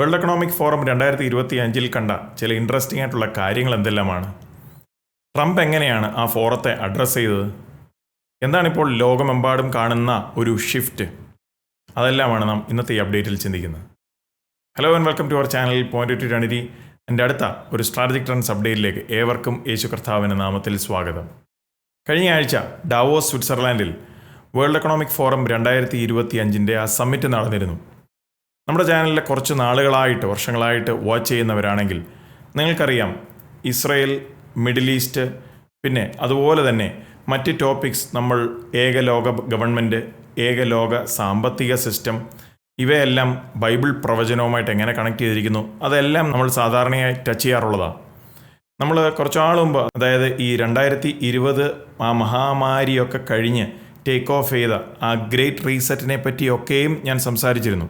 World economic forum രണ്ടായിരത്തി ഇരുപത്തി അഞ്ചിൽ കണ്ട ചില ഇൻട്രസ്റ്റിംഗ് ആയിട്ടുള്ള കാര്യങ്ങൾ എന്തെല്ലാമാണ്? ട്രംപ് എങ്ങനെയാണ് ആ ഫോറത്തെ അഡ്രസ്സ് ചെയ്തത്? എന്താണിപ്പോൾ ലോകമെമ്പാടും കാണുന്ന ഒരു ഷിഫ്റ്റ് അതെല്ലാമാണ് നാം ഇന്നത്തെ ഈ അപ്ഡേറ്റിൽ ചിന്തിക്കുന്നത്. Hello and welcome to our channel point to രണിരി എന്റെ അടുത്ത ഒരു സ്ട്രാറ്റജിക് ട്രെൻഡ്സ് അപ്ഡേറ്റിലേക്ക് ഏവർക്കും യേശു കർത്താവിന്റെ നാമത്തിൽ സ്വാഗതം. കഴിഞ്ഞ ആഴ്ച ഡാവോസ് സ്വിറ്റ്സർലാൻഡിൽ വേൾഡ് എക്കണോമിക് ഫോറം രണ്ടായിരത്തി ഇരുപത്തി അഞ്ചിന്റെ ആ സമ്മിറ്റ് നടന്നിരുന്നു. നമ്മുടെ ചാനലിലെ കുറച്ച് നാളുകളായിട്ട് വർഷങ്ങളായിട്ട് വാച്ച് ചെയ്യുന്നവരാണെങ്കിൽ നിങ്ങൾക്കറിയാം ഇസ്രയേൽ മിഡിൽ ഈസ്റ്റ് പിന്നെ അതുപോലെ തന്നെ മറ്റ് ടോപ്പിക്സ് നമ്മൾ ഏകലോക ഗവൺമെന്റ് ഏകലോക സാമ്പത്തിക സിസ്റ്റം ഇവയെല്ലാം ബൈബിൾ പ്രവചനവുമായിട്ട് എങ്ങനെ കണക്ട് ചെയ്തിരിക്കുന്നു അതെല്ലാം നമ്മൾ സാധാരണയായി ടച്ച് ചെയ്യാറുള്ളതാണ് നമ്മൾ കുറച്ചാൾ മുമ്പ് അതായത് ഈ രണ്ടായിരത്തി ഇരുപത് ആ മഹാമാരിയൊക്കെ കഴിഞ്ഞ് ടേക്ക് ഓഫ് ചെയ്ത ആ ഗ്രേറ്റ് റീസെറ്റിനെ പറ്റിയൊക്കെയും ഞാൻ സംസാരിച്ചിരുന്നു.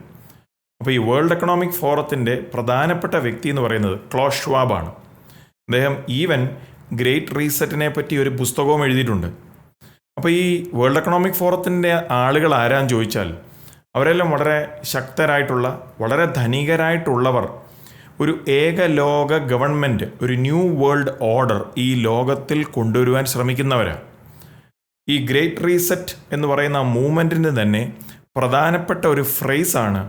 അപ്പോൾ ഈ വേൾഡ് എക്കണോമിക് ഫോറത്തിന്റെ പ്രധാനപ്പെട്ട വ്യക്തി എന്ന് പറയുന്നത് ക്ലോഷ് ഷ്വാബാണ് അദ്ദേഹം ഈവൻ ഗ്രേറ്റ് റീസെറ്റിനെ പറ്റി ഒരു പുസ്തകവും എഴുതിയിട്ടുണ്ട്. അപ്പോൾ ഈ വേൾഡ് എക്കണോമിക് ഫോറത്തിന്റെ ആളുകൾ ആരാന്ന് ചോദിച്ചാൽ അവരെല്ലാം വളരെ ശക്തരായിട്ടുള്ള വളരെ ധനികരായിട്ടുള്ളവർ. ഒരു ഏക ലോക ഗവൺമെന്റ് ഒരു ന്യൂ വേൾഡ് ഓർഡർ ഈ ലോകത്തിൽ കൊണ്ടുവരുവാൻ ശ്രമിക്കുന്നവരാണ് ഈ ഗ്രേറ്റ് റീസെറ്റ് എന്ന് പറയുന്ന മൂവ്മെന്റിന് തന്നെ പ്രധാനപ്പെട്ട ഒരു ഫ്രേസാണ്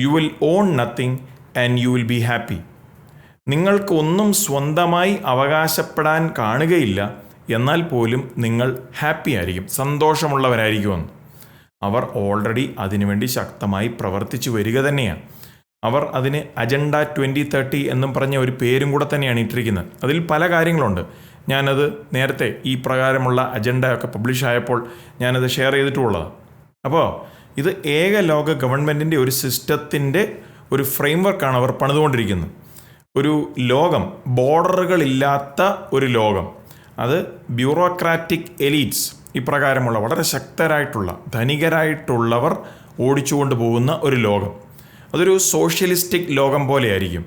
you will own nothing and you will be happy നിങ്ങൾക്ക് ഒന്നും സ്വന്തമായി അവകാശപ്പെടാൻ കാണുകയില്ല. എന്നാൽ പോലും നിങ്ങൾ ഹാപ്പി ആയിരിക്കും. സന്തോഷമുള്ളവരായിരിക്കുമെന്ന്. അവർ ഓൾറെഡി അതിനുവേണ്ടി ശക്തമായി പ്രവർത്തിച്ചു വരിക തന്നെയാണ്. അവർ അതിന് അജണ്ട ട്വന്റി തേർട്ടി എന്നും പറഞ്ഞ ഒരു പേരും കൂടെ തന്നെയാണ് ഇട്ടിരിക്കുന്നത്. അതിൽ പല കാര്യങ്ങളുണ്ട്. ഞാനത് നേരത്തെ ഈ പ്രകാരമുള്ള അജണ്ടയൊക്കെ പബ്ലിഷ് ആയപ്പോൾ ഞാനത് ഷെയർ ചെയ്തിട്ടുള്ളതാണ്. അപ്പോൾ ഇത് ഏക ലോക ഗവൺമെന്റിന്റെ ഒരു സിസ്റ്റത്തിന്റെ ഒരു ഫ്രെയിംവർക്കാണ് അവർ പണിതുകൊണ്ടിരിക്കുന്നത്. ഒരു ലോകം ബോർഡറുകളില്ലാത്ത ഒരു ലോകം. അത് ബ്യൂറോക്രാറ്റിക് എലീറ്റ്സ് ഇപ്രകാരമുള്ള വളരെ ശക്തരായിട്ടുള്ള ധനികരായിട്ടുള്ളവർ ഓടിച്ചുകൊണ്ട് പോകുന്ന ഒരു ലോകം. അതൊരു സോഷ്യലിസ്റ്റിക് ലോകം പോലെയായിരിക്കും.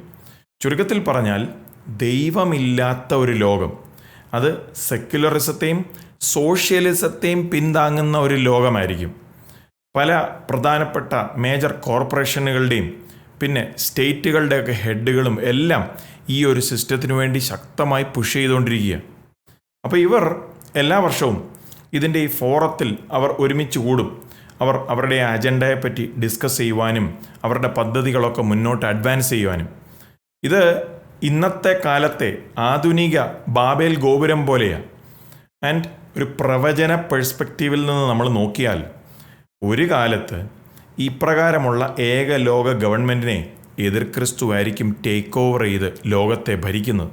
ചുരുക്കത്തിൽ പറഞ്ഞാൽ ദൈവമില്ലാത്ത ഒരു ലോകം. അത് സെക്യുലറിസത്തെയും സോഷ്യലിസത്തെയും പിന്താങ്ങുന്ന ഒരു ലോകമായിരിക്കും. പല പ്രധാനപ്പെട്ട മേജർ കോർപ്പറേഷനുകളുടെയും പിന്നെ സ്റ്റേറ്റുകളുടെയൊക്കെ ഹെഡുകളും എല്ലാം ഈ ഒരു സിസ്റ്റത്തിനു വേണ്ടി ശക്തമായി പുഷ് ചെയ്തുകൊണ്ടിരിക്കുക. അപ്പോൾ ഇവർ എല്ലാ വർഷവും ഇതിന്റെ ഈ ഫോറത്തിൽ അവർ ഒരുമിച്ച് കൂടും. അവർ അവരുടെ അജണ്ടയെപ്പറ്റി ഡിസ്കസ് ചെയ്യുവാനും അവരുടെ പദ്ധതികളൊക്കെ മുന്നോട്ട് അഡ്വാൻസ് ചെയ്യുവാനും. ഇത് ഇന്നത്തെ കാലത്തെ ആധുനിക ബാബേൽ ഗോപുരം പോലെയാണ് ആൻഡ് ഒരു പ്രവചന പെർസ്പെക്റ്റീവിൽ നിന്ന് നമ്മൾ നോക്കിയാൽ ഒരു കാലത്ത് ഇപ്രകാരമുള്ള ഏക ലോക ഗവൺമെന്റിനെ എതിർ ക്രിസ്തുവായിരിക്കും ടേക്ക് ഓവർ ചെയ്ത് ലോകത്തെ ഭരിക്കുന്നത്.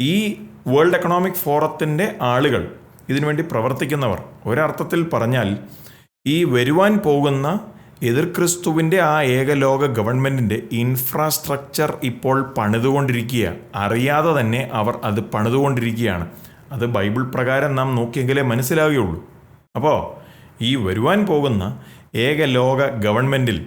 ഈ വേൾഡ് എക്കണോമിക് ഫോറത്തിന്റെ ആളുകൾ ഇതിനുവേണ്ടി പ്രവർത്തിക്കുന്നവർ ഒരർത്ഥത്തിൽ പറഞ്ഞാൽ ഈ വരുവാൻ പോകുന്ന എതിർ ക്രിസ്തുവിന്റെ ആ ഏകലോക ഗവൺമെന്റിന്റെ ഇൻഫ്രാസ്ട്രക്ചർ ഇപ്പോൾ പണിതുകൊണ്ടിരിക്കുക. അറിയാതെ തന്നെ അവർ അത് പണിതുകൊണ്ടിരിക്കുകയാണ്. അത് ബൈബിൾ പ്രകാരം നാം നോക്കിയെങ്കിലേ മനസ്സിലാവുകയുള്ളൂ. അപ്പോൾ ഈ വരുവാൻ പോകുന്ന ഏക ലോക ഗവൺമെന്റിൽ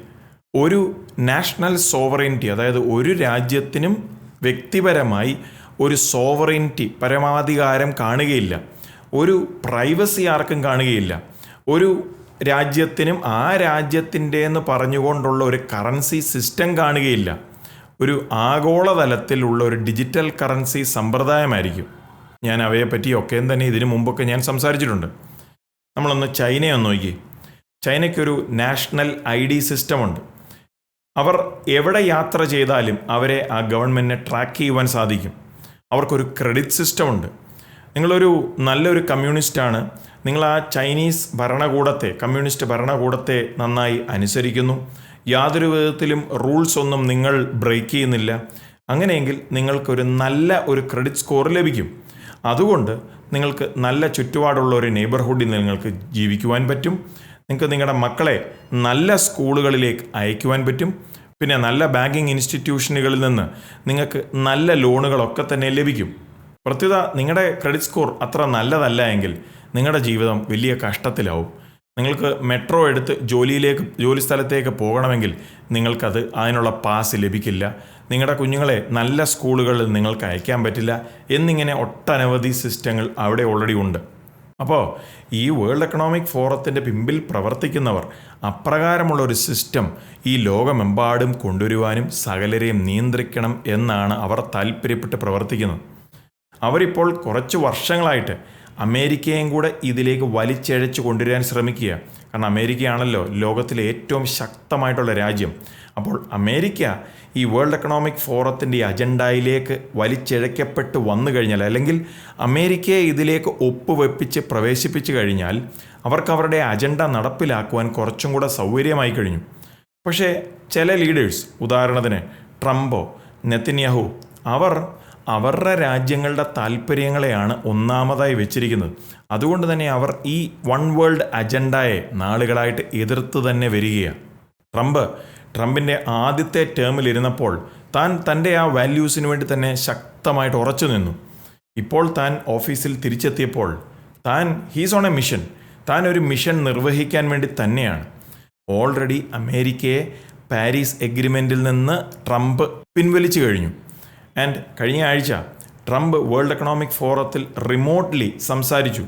ഒരു നാഷണൽ സോവറിന്റി അതായത് ഒരു രാജ്യത്തിനും വ്യക്തിപരമായി ഒരു സോവറിന്റി പരമാധികാരം കാണുകയില്ല. ഒരു പ്രൈവസി ആർക്കും കാണുകയില്ല. ഒരു രാജ്യത്തിനും ആ രാജ്യത്തിന്റെ എന്ന് പറഞ്ഞുകൊണ്ടുള്ള ഒരു കറൻസി സിസ്റ്റം കാണുകയില്ല. ഒരു ആഗോളതലത്തിലുള്ള ഒരു ഡിജിറ്റൽ കറൻസി സമ്പ്രദായമായിരിക്കും. ഞാൻ അവയെ അവയെപ്പറ്റിയൊക്കെ തന്നെ ഇതിനു മുമ്പൊക്കെ ഞാൻ സംസാരിച്ചിട്ടുണ്ട്. നമ്മളൊന്ന് ചൈനയെ ഒന്ന് നോക്കി. ചൈനയ്ക്കൊരു നാഷണൽ ഐ ഡി സിസ്റ്റമുണ്ട്. അവർ എവിടെ യാത്ര ചെയ്താലും അവരെ ആ ഗവൺമെന്റിനെ ട്രാക്ക് ചെയ്യുവാൻ സാധിക്കും. അവർക്കൊരു ക്രെഡിറ്റ് സിസ്റ്റമുണ്ട്. നിങ്ങളൊരു നല്ലൊരു കമ്മ്യൂണിസ്റ്റാണ്. നിങ്ങൾ ആ ചൈനീസ് ഭരണകൂടത്തെ കമ്മ്യൂണിസ്റ്റ് ഭരണകൂടത്തെ നന്നായി അനുസരിക്കുന്നു. യാതൊരു വിധത്തിലും റൂൾസ് ഒന്നും നിങ്ങൾ ബ്രേക്ക് ചെയ്യുന്നില്ല. അങ്ങനെയെങ്കിൽ നിങ്ങൾക്കൊരു നല്ല ഒരു ക്രെഡിറ്റ് സ്കോർ ലഭിക്കും. അതുകൊണ്ട് നിങ്ങൾക്ക് നല്ല ചുറ്റുപാടുള്ള ഒരു നെയ്ബർഹുഡിൽ നിങ്ങൾക്ക് ജീവിക്കുവാൻ പറ്റും. നിങ്ങൾക്ക് നിങ്ങളുടെ മക്കളെ നല്ല സ്കൂളുകളിലേക്ക് അയക്കുവാൻ പറ്റും. പിന്നെ നല്ല ബാങ്കിങ് ഇൻസ്റ്റിറ്റ്യൂഷനുകളിൽ നിന്ന് നിങ്ങൾക്ക് നല്ല ലോണുകളൊക്കെ തന്നെ ലഭിക്കും. പ്രത്യുത നിങ്ങളുടെ ക്രെഡിറ്റ് സ്കോർ അത്ര നല്ലതല്ല എങ്കിൽ നിങ്ങളുടെ ജീവിതം വലിയ കഷ്ടത്തിലാവും. നിങ്ങൾക്ക് മെട്രോ എടുത്ത് ജോലിയിലേക്ക് ജോലി സ്ഥലത്തേക്ക് പോകണമെങ്കിൽ നിങ്ങൾക്കത് അതിനുള്ള പാസ് ലഭിക്കില്ല. നിങ്ങളുടെ കുഞ്ഞുങ്ങളെ നല്ല സ്കൂളുകളിൽ നിങ്ങൾക്ക് അയക്കാൻ പറ്റില്ല. എന്നിങ്ങനെ ഒട്ടനവധി സിസ്റ്റങ്ങൾ അവിടെ ഓൾറെഡി ഉണ്ട്. അപ്പോൾ ഈ വേൾഡ് എക്കണോമിക് ഫോറത്തിന്റെ പിമ്പിൽ പ്രവർത്തിക്കുന്നവർ അപ്രകാരമുള്ള ഒരു സിസ്റ്റം ഈ ലോകമെമ്പാടും കൊണ്ടുവരുവാനും സകലരെയും നിയന്ത്രിക്കണം എന്നാണ് അവർ താല്പര്യപ്പെട്ട് പ്രവർത്തിക്കുന്നത്. അവരിപ്പോൾ കുറച്ച് വർഷങ്ങളായിട്ട് അമേരിക്കയും കൂടെ ഇതിലേക്ക് വലിച്ചഴച്ച് കൊണ്ടുവരാൻ ശ്രമിക്കുക. കാരണം അമേരിക്കയാണല്ലോ ലോകത്തിലെ ഏറ്റവും ശക്തമായിട്ടുള്ള രാജ്യം. അപ്പോൾ അമേരിക്ക ഈ വേൾഡ് എക്കണോമിക് ഫോറത്തിന്റെ ഈ അജണ്ടയിലേക്ക് വലിച്ചിഴക്കപ്പെട്ട് വന്നു കഴിഞ്ഞാൽ അല്ലെങ്കിൽ അമേരിക്കയെ ഇതിലേക്ക് ഒപ്പുവെപ്പിച്ച് പ്രവേശിപ്പിച്ചു കഴിഞ്ഞാൽ അവർക്ക് അവരുടെ അജണ്ട നടപ്പിലാക്കുവാൻ കുറച്ചും കൂടെ സൗകര്യമായി കഴിഞ്ഞു. പക്ഷേ ചില ലീഡേഴ്സ് ഉദാഹരണത്തിന് ട്രംപോ നെത്തിന്യാഹു അവർ അവരുടെ രാജ്യങ്ങളുടെ താല്പര്യങ്ങളെയാണ് ഒന്നാമതായി വെച്ചിരിക്കുന്നത്. അതുകൊണ്ട് തന്നെ അവർ ഈ വൺ വേൾഡ് അജണ്ടയെ നാളുകളായിട്ട് എതിർത്ത് തന്നെ വരികയാണ്. ട്രംപ് ട്രംപിന്റെ ആദ്യത്തെ ടേമിലിരുന്നപ്പോൾ താൻ തന്റെ ആ വാല്യൂസിന് വേണ്ടി തന്നെ ശക്തമായിട്ട് ഉറച്ചു നിന്നു. ഇപ്പോൾ താൻ ഓഫീസിൽ തിരിച്ചെത്തിയപ്പോൾ താൻ ഹീസ് ഓൺ എ മിഷൻ താൻ ഒരു മിഷൻ നിർവഹിക്കാൻ വേണ്ടി തന്നെയാണ്. ഓൾറെഡി അമേരിക്കയെ പാരീസ് എഗ്രിമെന്റിൽ നിന്ന് ട്രംപ് പിൻവലിച്ചു കഴിഞ്ഞു. ആൻഡ് കഴിഞ്ഞ ആഴ്ച ട്രംപ് വേൾഡ് എക്കണോമിക് ഫോറത്തിൽ റിമോട്ട്ലി സംസാരിച്ചു.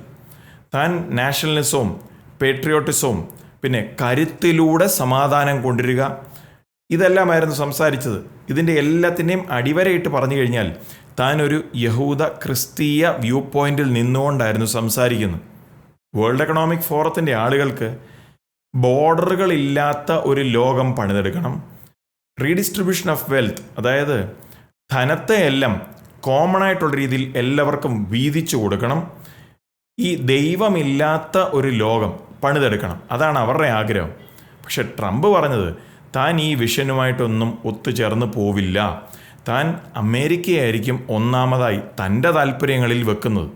താൻ നാഷണലിസവും പേട്രിയോട്ടിസവും പിന്നെ കരുത്തിലൂടെ സമാധാനം കൊണ്ടുവരിക ഇതെല്ലാമായിരുന്നു സംസാരിച്ചത്. ഇതിന്റെ എല്ലാത്തിന്റെയും അടിവരയിട്ട് പറഞ്ഞു കഴിഞ്ഞാൽ താൻ ഒരു യഹൂദ ക്രിസ്തീയ വ്യൂ പോയിന്റിൽ നിന്നുകൊണ്ടായിരുന്നു സംസാരിക്കുന്നത്. വേൾഡ് എക്കണോമിക് ഫോറത്തിന്റെ ആളുകൾക്ക് ബോർഡറുകളില്ലാത്ത ഒരു ലോകം പണിതെടുക്കണം. റീഡിസ്ട്രിബ്യൂഷൻ ഓഫ് വെൽത്ത് അതായത് ധനത്തെ എല്ലാം കോമൺ ആയിട്ടുള്ള രീതിയിൽ എല്ലാവർക്കും വീതിച്ചു കൊടുക്കണം. ഈ ദൈവമില്ലാത്ത ഒരു ലോകം പണിതെടുക്കണം. അതാണ് അവരുടെ ആഗ്രഹം. പക്ഷെ ട്രംപ് പറഞ്ഞത് താൻ ഈ വിഷനുമായിട്ടൊന്നും ഒത്തുചേർന്ന് പോവില്ല. താൻ അമേരിക്കയായിരിക്കും ഒന്നാമതായി തന്റെ താല്പര്യങ്ങളിൽ വെക്കുന്നത്.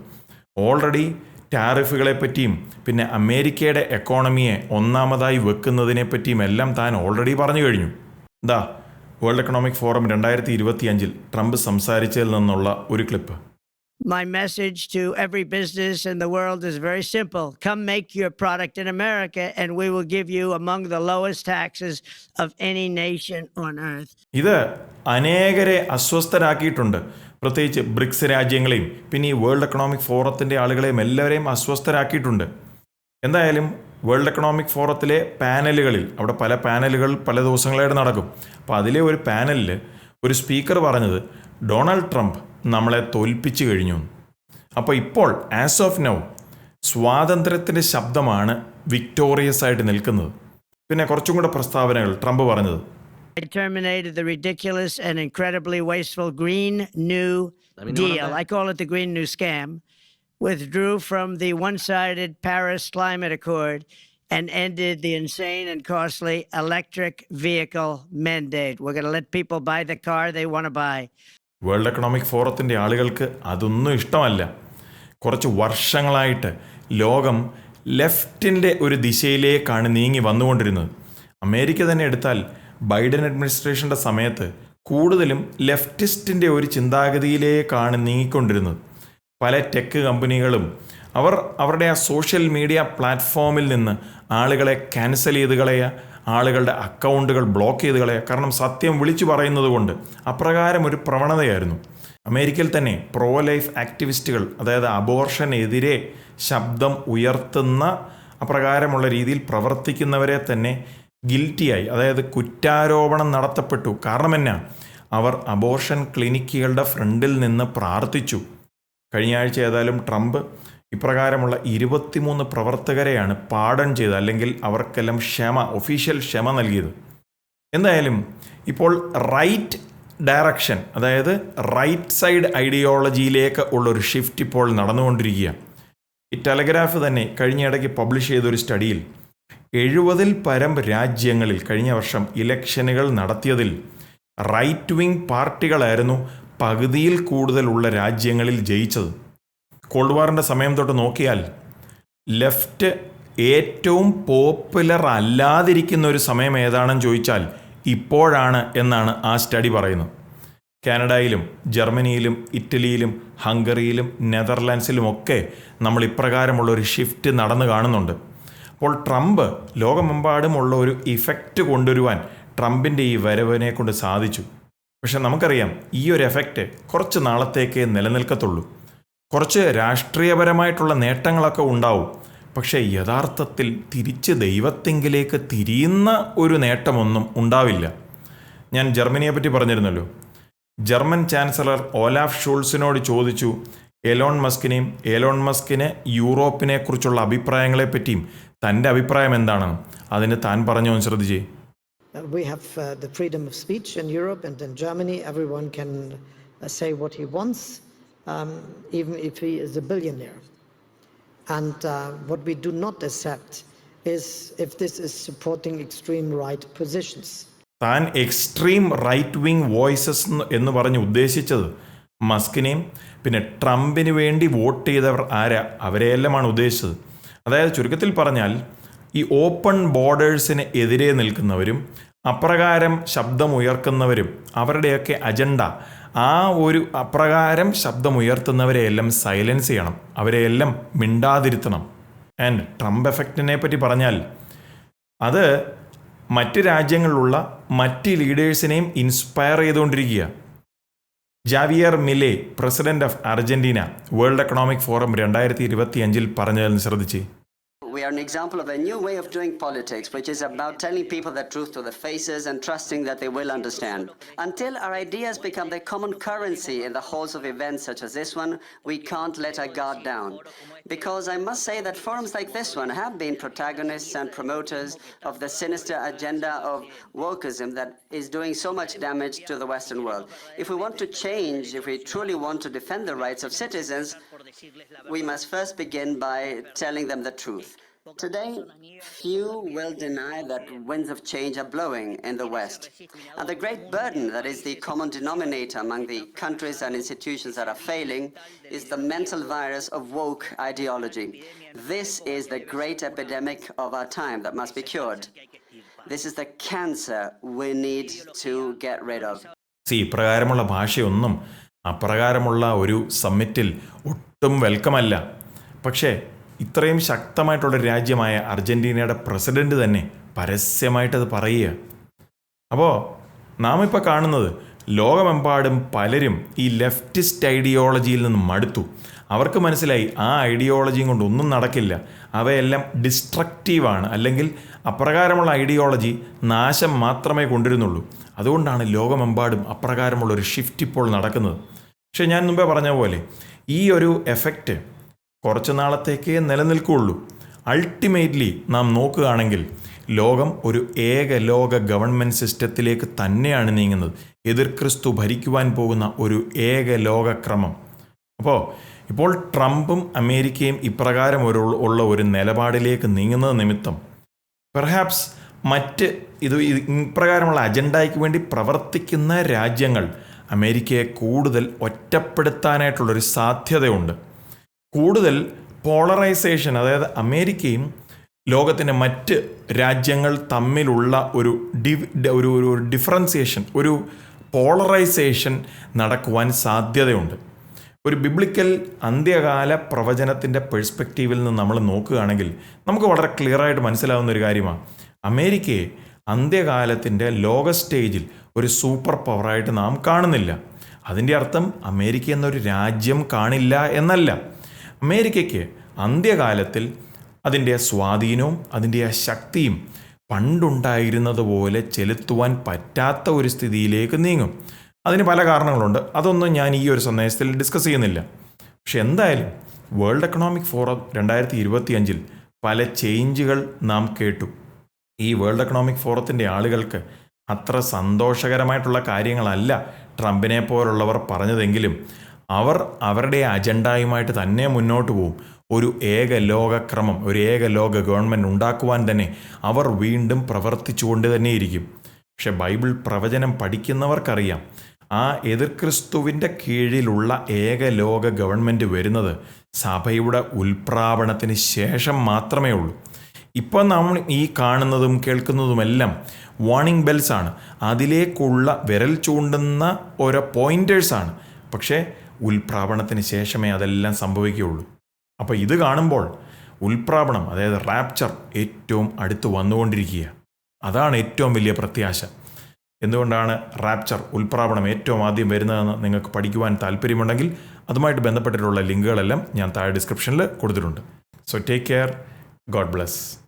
ഓൾറെഡി ടാരിഫുകളെ പറ്റിയും പിന്നെ അമേരിക്കയുടെ എക്കോണമിയെ ഒന്നാമതായി വെക്കുന്നതിനെ പറ്റിയും എല്ലാം താൻ ഓൾറെഡി പറഞ്ഞു കഴിഞ്ഞു. ദാ വേൾഡ് എക്കണോമിക് ഫോറം രണ്ടായിരത്തി ഇരുപത്തിയഞ്ചിൽ ട്രംപ് സംസാരിച്ചതിൽ നിന്നുള്ള ഒരു clip My message to every business in the world is very simple. Come make your product in America, and we will give you among the lowest taxes of any nation on earth. ഇത് അനേകരെ അസ്വസ്ഥരാക്കിയിട്ടുണ്ട് പ്രത്യേകിച്ച് BRICS രാജ്യങ്ങളെയും പിന്നെ ഈ world economic ഫോറത്തിന്റെ ആളുകളെയും എല്ലാവരെയും അസ്വസ്ഥരാക്കിയിട്ടുണ്ട് എന്തായാലും വേൾഡ് എക്കണോമിക് ഫോറത്തിലെ പാനലുകളിൽ അവിടെ പല പാനലുകൾ പല ദിവസങ്ങളായിട്ട് നടക്കും അപ്പോൾ അതിലെ ഒരു പാനലിൽ ഒരു സ്പീക്കർ പറഞ്ഞത് ഡൊണാൾഡ് ട്രംപ് നമ്മളെ തോൽപ്പിച്ചു കഴിഞ്ഞു അപ്പോൾ ഇപ്പോൾ ആസ് ഓഫ് നൗ സ്വാതന്ത്ര്യത്തിന്റെ ശബ്ദമാണ് വിക്ടോറിയസ് ആയിട്ട് നിൽക്കുന്നത് പിന്നെ കുറച്ചും കൂടെ പ്രസ്താവനകൾ ട്രംപ് പറഞ്ഞത് I terminated the ridiculous and incredibly wasteful Green New Deal. I call it the Green New Scam. Withdrew from the one sided Paris Climate Accord and ended the insane and costly electric vehicle mandate. We're going to let people buy the car they want to buy. World economic ഫോറത്തിന്റെ ആളുകൾക്ക് അതൊന്നും ഇഷ്ടമല്ല കുറച്ച് വർഷങ്ങളായിട്ട് ലോകം ലെഫ്റ്റിന്റെ ഒരു ദിശയിലേക്കാണ് നീങ്ങി വന്നുകൊണ്ടിരുന്നത് അമേരിക്ക തന്നെ എടുത്താൽ ബൈഡൻ അഡ്മിനിസ്ട്രേഷന്റെ സമയത്ത് കൂടുതലും ലെഫ്റ്റിസ്റ്റിന്റെ ഒരു ചിന്താഗതിയിലേക്കാണ് നീങ്ങിക്കൊണ്ടിരുന്നത് പല ടെക് കമ്പനികളും അവർ അവരുടെ ആ സോഷ്യൽ മീഡിയ പ്ലാറ്റ്ഫോമിൽ നിന്ന് ആളുകളെ ക്യാൻസൽ ചെയ്ത് കളയുക ആളുകളുടെ അക്കൗണ്ടുകൾ ബ്ലോക്ക് ചെയ്ത് കളയുക. കാരണം സത്യം വിളിച്ചു പറയുന്നത് കൊണ്ട് അപ്രകാരം ഒരു പ്രവണതയായിരുന്നു. അമേരിക്കയിൽ തന്നെ പ്രോ ലൈഫ് ആക്ടിവിസ്റ്റുകൾ അതായത് അബോർഷനെതിരെ ശബ്ദം ഉയർത്തുന്ന അപ്രകാരമുള്ള രീതിയിൽ പ്രവർത്തിക്കുന്നവരെ തന്നെ ഗിൽറ്റിയായി അതായത് കുറ്റാരോപണം നടത്തപ്പെട്ടു. കാരണം എന്നാ? അവർ അബോർഷൻ ക്ലിനിക്കുകളുടെ ഫ്രണ്ടിൽ നിന്ന് പ്രാർത്ഥിച്ചു. കഴിഞ്ഞ ആഴ്ച ഏതായാലും ട്രംപ് ഇപ്രകാരമുള്ള ഇരുപത്തിമൂന്ന് പ്രവർത്തകരെയാണ് പാടൺ ചെയ്ത് അല്ലെങ്കിൽ അവർക്കെല്ലാം ക്ഷമ ഒഫീഷ്യൽ ക്ഷമ നൽകിയത്. എന്തായാലും ഇപ്പോൾ റൈറ്റ് ഡയറക്ഷൻ അതായത് റൈറ്റ് സൈഡ് ഐഡിയോളജിയിലേക്ക് ഉള്ളൊരു ഷിഫ്റ്റ് ഇപ്പോൾ നടന്നുകൊണ്ടിരിക്കുക ഈ ടെലഗ്രാഫ് തന്നെ കഴിഞ്ഞ ഇടയ്ക്ക് പബ്ലിഷ് ചെയ്തൊരു സ്റ്റഡിയിൽ എഴുപതിൽ പരം രാജ്യങ്ങളിൽ കഴിഞ്ഞ വർഷം ഇലക്ഷനുകൾ നടത്തിയതിൽ റൈറ്റ് വിങ് പാർട്ടികളായിരുന്നു പകുതിയിൽ കൂടുതലുള്ള രാജ്യങ്ങളിൽ ജയിച്ചത് കോൾഡ് വാറിന്റെ സമയം തൊട്ട് നോക്കിയാൽ ലെഫ്റ്റ് ഏറ്റവും പോപ്പുലർ അല്ലാതിരിക്കുന്ന ഒരു സമയം ഏതാണെന്ന് ചോദിച്ചാൽ ഇപ്പോഴാണ് എന്നാണ് ആ സ്റ്റഡി പറയുന്നത്. കാനഡയിലും ജർമ്മനിയിലും ഇറ്റലിയിലും ഹംഗറിയിലും നെതർലാൻഡ്സിലുമൊക്കെ നമ്മൾ ഇപ്രകാരമുള്ള ഒരു ഷിഫ്റ്റ് നടന്നു കാണുന്നുണ്ട്. അപ്പോൾ ട്രംപ് ലോകമെമ്പാടുമുള്ള ഒരു ഇഫക്റ്റ് കൊണ്ടുവരുവാൻ ട്രംപിന്റെ ഈ വരവിനെ കൊണ്ട് സാധിച്ചു. പക്ഷെ നമുക്കറിയാം ഈ ഒരു എഫക്റ്റ് കുറച്ച് നാളത്തേക്ക് നിലനിൽക്കത്തുള്ളൂ. കുറച്ച് രാഷ്ട്രീയപരമായിട്ടുള്ള നേട്ടങ്ങളൊക്കെ ഉണ്ടാവും. പക്ഷേ യഥാർത്ഥത്തിൽ തിരിച്ച് ദൈവത്തെങ്കിലേക്ക് തിരിയുന്ന ഒരു നേട്ടമൊന്നും ഉണ്ടാവില്ല. ഞാൻ ജർമ്മനിയെ പറ്റി പറഞ്ഞിരുന്നല്ലോ. ജർമ്മൻ ചാൻസലർ ഓലാഫ് ഷൂൾസിനോട് ചോദിച്ചു എലോൺ മസ്കിനെയും എലോൺ മസ്കിന് യൂറോപ്പിനെ കുറിച്ചുള്ള അഭിപ്രായങ്ങളെ പറ്റിയും തന്റെ അഭിപ്രായം എന്താണ് അതിന് താൻ പറഞ്ഞു ശ്രദ്ധിച്ചേ. We have uh, the freedom of speech in Europe and in Germany. Everyone can uh, say what he wants, um, even if he is a billionaire. And uh, what we do not accept is if this is supporting extreme right positions. താൻ extreme right wing voices എന്ന് പറഞ്ഞ് ഉദ്ദേശിച്ചത് മസ്കിനെയും പിന്നെ ട്രംപിന് വേണ്ടി vote ചെയ്തവർ ആരാ അവരെയെല്ലാമാണ് ഉദ്ദേശിച്ചത് അതായത് ചുരുക്കത്തിൽ പറഞ്ഞാൽ ഈ ഓപ്പൺ ബോർഡേഴ്സിന് എതിരെ നിൽക്കുന്നവരും അപ്രകാരം ശബ്ദമുയർക്കുന്നവരും അവരുടെയൊക്കെ അജണ്ട ആ ഒരു അപ്രകാരം ശബ്ദമുയർത്തുന്നവരെയെല്ലാം സൈലൻസ് ചെയ്യണം. അവരെയെല്ലാം മിണ്ടാതിരുത്തണം. ആൻഡ് ട്രംപ് എഫക്റ്റിനെ പറ്റി പറഞ്ഞാൽ അത് മറ്റ് രാജ്യങ്ങളിലുള്ള മറ്റ് ലീഡേഴ്സിനെയും ഇൻസ്പയർ ചെയ്തുകൊണ്ടിരിക്കുക. Javier Milei president of Argentina world economic forum രണ്ടായിരത്തി ഇരുപത്തി അഞ്ചിൽ പറഞ്ഞതെന്ന് ശ്രദ്ധിച്ച് We are an example of a new way of doing politics, which is about telling people the truth to their faces and trusting that they will understand. Until our ideas become the common currency in the halls of events such as this one, we can't let our guard down. Because I must say that forums like this one have been protagonists and promoters of the sinister agenda of wokeism that is doing so much damage to the Western world. If we want to change, if we truly want to defend the rights of citizens, we must first begin by telling them the truth. Today, few will deny that winds of change are blowing in the West. And the great burden that is the common denominator among the countries and institutions that are failing is the mental virus of woke ideology. This is the great epidemic of our time that must be cured. This is the cancer we need to get rid of. സി ഇപ്രകാരമുള്ള ഭാഷയൊന്നും അപ്രകാരമുള്ള ഒരു സമ്മിറ്റിൽ ഒട്ടും വെൽക്കമല്ല പക്ഷേ ഇത്രയും ശക്തമായിട്ടുള്ള രാജ്യമായ അർജന്റീനയുടെ പ്രസിഡന്റ് തന്നെ പരസ്യമായിട്ടത് പറയുക. അപ്പോൾ നാം ഇപ്പോൾ കാണുന്നത് ലോകമെമ്പാടും പലരും ഈ ലെഫ്റ്റിസ്റ്റ് ഐഡിയോളജിയിൽ നിന്ന് മടുത്തു. അവർക്ക് മനസ്സിലായി ആ ഐഡിയോളജിയും കൊണ്ട് ഒന്നും നടക്കില്ല. അവയെല്ലാം ഡിസ്ട്രക്റ്റീവാണ് അല്ലെങ്കിൽ അപ്രകാരമുള്ള ഐഡിയോളജി നാശം മാത്രമേ കൊണ്ടിരുന്നുള്ളൂ അതുകൊണ്ടാണ് ലോകമെമ്പാടും അപ്രകാരമുള്ള ഒരു ഷിഫ്റ്റ് ഇപ്പോൾ നടക്കുന്നത്. പക്ഷേ ഞാൻ മുമ്പേ പറഞ്ഞ പോലെ ഈ ഒരു എഫക്റ്റ് കുറച്ച് നാളത്തേക്കേ നിലനിൽക്കുകയുള്ളൂ അൾട്ടിമേറ്റ്ലി നാം നോക്കുകയാണെങ്കിൽ ലോകം ഒരു ഏക ലോക ഗവൺമെന്റ് സിസ്റ്റത്തിലേക്ക് തന്നെയാണ് നീങ്ങുന്നത്. എതിർ ക്രിസ്തു ഭരിക്കുവാൻ പോകുന്ന ഒരു ഏക ലോകക്രമം അപ്പോൾ ഇപ്പോൾ ട്രംപും അമേരിക്കയും ഇപ്രകാരം ഒരു ഉള്ള ഒരു നിലപാടിലേക്ക് നീങ്ങുന്നത് നിമിത്തം പെർഹാപ്സ് മറ്റ് ഇത് ഇപ്രകാരമുള്ള അജണ്ടയ്ക്ക് വേണ്ടി പ്രവർത്തിക്കുന്ന രാജ്യങ്ങൾ അമേരിക്കയെ കൂടുതൽ ഒറ്റപ്പെടുത്താനായിട്ടുള്ളൊരു സാധ്യതയുണ്ട്. കൂടുതൽ പോളറൈസേഷൻ അതായത് അമേരിക്കയും ലോകത്തിന്റെ മറ്റ് രാജ്യങ്ങൾ തമ്മിലുള്ള ഒരു ഡിവ് ഒരു ഒരു ഡിഫറൻസിയേഷൻ ഒരു പോളറൈസേഷൻ നടക്കുവാൻ സാധ്യതയുണ്ട്. ഒരു ബിബ്ലിക്കൽ അന്ത്യകാല പ്രവചനത്തിന്റെ പെർസ്പെക്റ്റീവിൽ നിന്ന് നമ്മൾ നോക്കുകയാണെങ്കിൽ നമുക്ക് വളരെ ക്ലിയറായിട്ട് മനസ്സിലാവുന്ന ഒരു കാര്യമാണ്. അമേരിക്കയെ അന്ത്യകാലത്തിന്റെ ലോക സ്റ്റേജിൽ ഒരു സൂപ്പർ പവറായിട്ട് നാം കാണുന്നില്ല. അതിന്റെ അർത്ഥം അമേരിക്ക എന്നൊരു രാജ്യം കാണില്ല എന്നല്ല. അമേരിക്കയ്ക്ക് അന്ത്യകാലത്തിൽ അതിന്റെ സ്വാധീനവും അതിന്റെ ആ ശക്തിയും പണ്ടുണ്ടായിരുന്നത് പോലെ ചെലുത്തുവാൻ പറ്റാത്ത ഒരു സ്ഥിതിയിലേക്ക് നീങ്ങും. അതിന് പല കാരണങ്ങളുണ്ട്. അതൊന്നും ഞാൻ ഈ ഒരു സന്ദേശത്തിൽ ഡിസ്കസ് ചെയ്യുന്നില്ല. പക്ഷെ എന്തായാലും വേൾഡ് എക്കണോമിക് ഫോറം രണ്ടായിരത്തി ഇരുപത്തി അഞ്ചിൽ പല ചേഞ്ചുകൾ നാം കേട്ടു. ഈ വേൾഡ് എക്കണോമിക് ഫോറത്തിന്റെ ആളുകൾക്ക് അത്ര സന്തോഷകരമായിട്ടുള്ള കാര്യങ്ങളല്ല ട്രംപിനെ പോലുള്ളവർ പറഞ്ഞതെങ്കിലും അവർ അവരുടെ അജണ്ടയുമായിട്ട് തന്നെ മുന്നോട്ട് പോകും ഒരു ഏക ലോകക്രമം ഒരു ഏക ലോക ഗവൺമെന്റ് ഉണ്ടാക്കുവാൻ തന്നെ അവർ വീണ്ടും പ്രവർത്തിച്ചുകൊണ്ട് തന്നെയിരിക്കും പക്ഷെ ബൈബിൾ പ്രവചനം പഠിക്കുന്നവർക്കറിയാം ആ എതിർ ക്രിസ്തുവിന്റെ കീഴിലുള്ള ഏക ലോക ഗവൺമെന്റ് വരുന്നത് സഭയുടെ ഉൽപ്രാപണത്തിന് ശേഷം മാത്രമേ ഉള്ളൂ. ഇപ്പം നമ്മൾ ഈ കാണുന്നതും കേൾക്കുന്നതുമെല്ലാം വാർണിംഗ് ബെൽസ് ആണ്. അതിലേക്കുള്ള വിരൽ ചൂണ്ടുന്ന ഓരോ പോയിന്റേഴ്സാണ് പക്ഷേ ഉൽപ്രാപണത്തിന് ശേഷമേ അതെല്ലാം സംഭവിക്കുകയുള്ളൂ. അപ്പോൾ ഇത് കാണുമ്പോൾ ഉൽപ്രാപണം അതായത് റാപ്ചർ ഏറ്റവും അടുത്ത് വന്നുകൊണ്ടിരിക്കുക അതാണ് ഏറ്റവും വലിയ പ്രത്യാശ. എന്തുകൊണ്ടാണ് റാപ്ചർ ഉൽപ്രാപണം ഏറ്റവും ആദ്യം വരുന്നതെന്ന് നിങ്ങൾക്ക് പഠിക്കുവാൻ താല്പര്യമുണ്ടെങ്കിൽ അതുമായിട്ട് ബന്ധപ്പെട്ടിട്ടുള്ള ലിങ്കുകളെല്ലാം ഞാൻ താഴെ ഡിസ്ക്രിപ്ഷനിൽ കൊടുത്തിട്ടുണ്ട്. So take care God bless